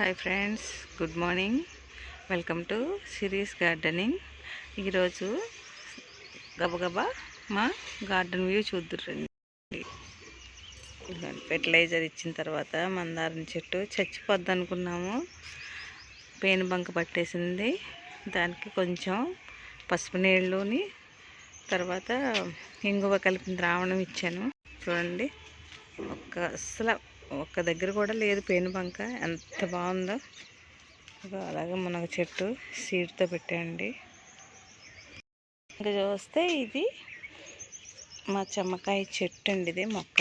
Hi friends good morning. Welcome to series gardening. ఈరోజు గబగబా మా గార్డెన్ వ్యూ చూద్దురండి. ఫెర్టిలైజర్ ఇచ్చిన తర్వాత మందారం చెట్టు చచ్చిపోద్ది అనుకున్నాము. పేను బంక పట్టేసింది. దానికి కొంచెం పసుపు నీళ్ళుని తర్వాత ఇంగువ కలిపిన ద్రావణం ఇచ్చాను. చూడండి ఒక్క అసలు ఒక్క దగ్గర కూడా లేదు పేను బంక. ఎంత బాగుందో. అలాగే మునగ చెట్టు సీడ్తో పెట్టండి ఇంకా చూస్తే ఇది మా చెమ్మకాయ చెట్టు అండి ఇది మొక్క.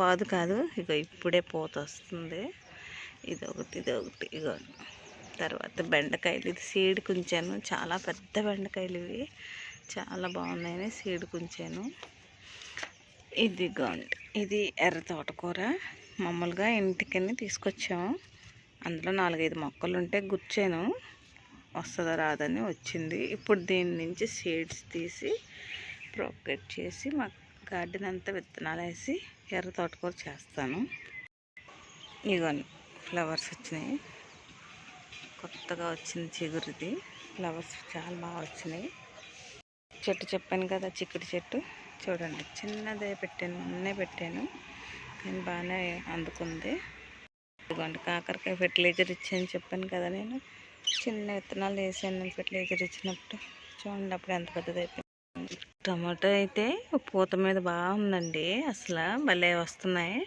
పాదు కాదు ఇగో ఇప్పుడే పోత వస్తుంది. ఇది ఒకటి ఇది ఒకటి ఇగో. తర్వాత బెండకాయలు ఇది సీడ్ కుంచాను. చాలా పెద్ద బెండకాయలు ఇవి. చాలా బాగున్నాయని సీడ్ కుంచాను. ఇదిగోండి ఇది ఎర్ర తోటకూర. మామూలుగా ఇంటికని తీసుకొచ్చాము అందులో నాలుగైదు మొక్కలు ఉంటే గుచ్చాను. వస్తుందా రాదని వచ్చింది. ఇప్పుడు దీని నుంచి సీడ్స్ తీసి ప్రొపగేట్ చేసి మా గార్డెన్ అంతా విత్తనాలు వేసి ఎర్ర తోటకూర చేస్తాను. ఇదిగోండి ఫ్లవర్స్ వచ్చినాయి. కొత్తగా వచ్చింది చిగురిది. ఫ్లవర్స్ చాలా బాగా వచ్చినాయి. చెట్టు చెప్పాను కదా చిక్కుడు చెట్టు. చూడండి చిన్నదే పెట్టాను మొన్నే పెట్టాను. నేను బాగానే అందుకుంది. ఇదిగోండి కాకరకాయ ఫెర్టిలైజర్ ఇచ్చాను చెప్పాను కదా నేను. చిన్న విత్తనాలు వేసాను ఫెర్టిలైజర్ ఇచ్చినప్పుడు. చూడండి అప్పుడు ఎంత పెద్దది అయిపోయింది. టమాటో అయితే పూత మీద బాగుందండి అసలు భలే వస్తున్నాయి.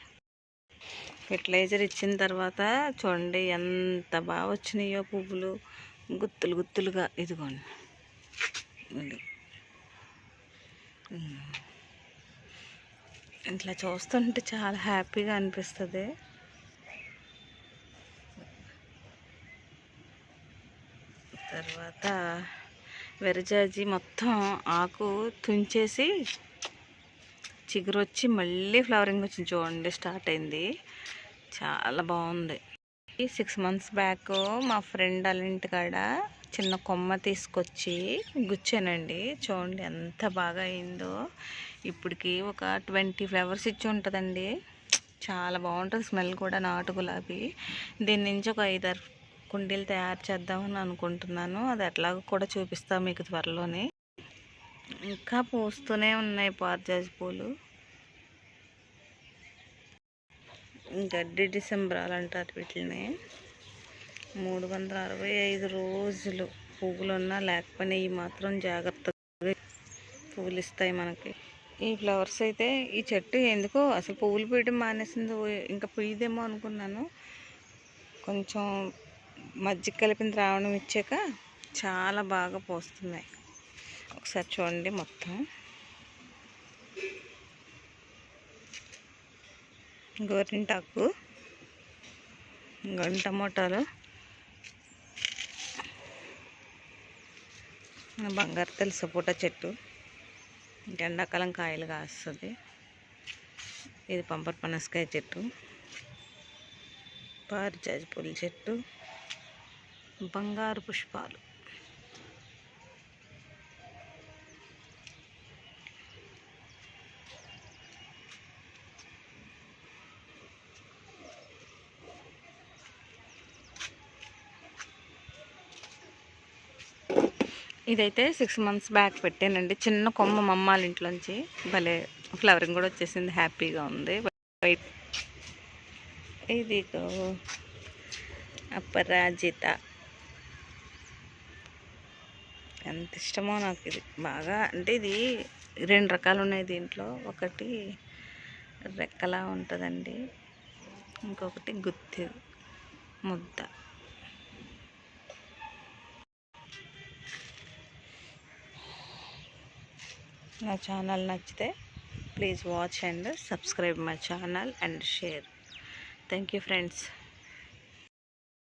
ఫెర్టిలైజర్ ఇచ్చిన తర్వాత చూడండి ఎంత బాగా వచ్చినాయో పువ్వులు. గుత్తులు గుత్తులుగా ఇదిగోండి ఇది. ఉమ్. ఇట్లా చూస్తుంటే చాలా హ్యాపీగా అనిపిస్తుంది. తర్వాత వెరజాజి మొత్తం ఆకు తుంచేసి చిగురు వచ్చి మళ్ళీ ఫ్లవరింగ్ వచ్చింది చూడండి స్టార్ట్ అయింది. చాలా బాగుంది. ఈ సిక్స్ మంత్స్ బ్యాక్ మా ఫ్రెండ్ వాళ్ళ ఇంటికాడ చిన్న కొమ్మ తీసుకొచ్చి గుచ్చానండి. చూడండి ఎంత బాగా అయిందో. ఇప్పటికి ఒక ట్వంటీ ఫ్లవర్స్ ఇచ్చి ఉంటుందండి. చాలా బాగుంటుంది స్మెల్ కూడా నాటు గులాబీ. దీని నుంచి ఒక ఐదారు కుండీలు తయారు చేద్దామని అనుకుంటున్నాను. అది ఎట్లాగో కూడా చూపిస్తాను మీకు త్వరలోనే. ఇంకా పూస్తూనే ఉన్నాయి పార్జాజ్ పూలు. గడ్డి డిసెంబరాలు అంటారు వీటిని. మూడు వందల అరవై ఐదు రోజులు పువ్వులు ఉన్నా లేకపోయినా ఇవి మాత్రం జాగ్రత్తగా పువ్వులు ఇస్తాయి మనకి. ఈ ఫ్లవర్స్ అయితే ఈ చెట్టు ఎందుకో అసలు పువ్వులు పీయడం మానేసింది ఇంకా పూయదేమో అనుకున్నాను. కొంచెం మజ్జిగ కలిపిన ద్రావణం ఇచ్చాక చాలా బాగా పోస్తున్నాయి. ఒకసారి చూడండి మొత్తం. గోరింటాకు ఇంకోటి టమోటాలు బంగారు తెలు సపోటా చెట్టు. ఎండాకాలం కాయలు కాస్తుంది. ఇది పంపర్ పనసకాయ చెట్టు. పారిజాజి పూల చెట్టు. బంగారు పుష్పాలు. ఇదైతే సిక్స్ మంత్స్ బ్యాక్ పెట్టానండి. చిన్న కొమ్మ మమ్మాల ఇంట్లోంచి భలే ఫ్లవరింగ్ కూడా వచ్చేసింది. హ్యాపీగా ఉంది. వైట్ ఇది అపరాజిత. ఎంత ఇష్టమో నాకు ఇది. బాగా అంటే ఇది రెండు రకాలు ఉన్నాయి దీంట్లో. ఒకటి రెక్కలా ఉంటుందండి. ఇంకొకటి గుత్తి ముద్ద. నా ఛానల్ నచ్చితే please watch and subscribe my channel and share. Thank you friends.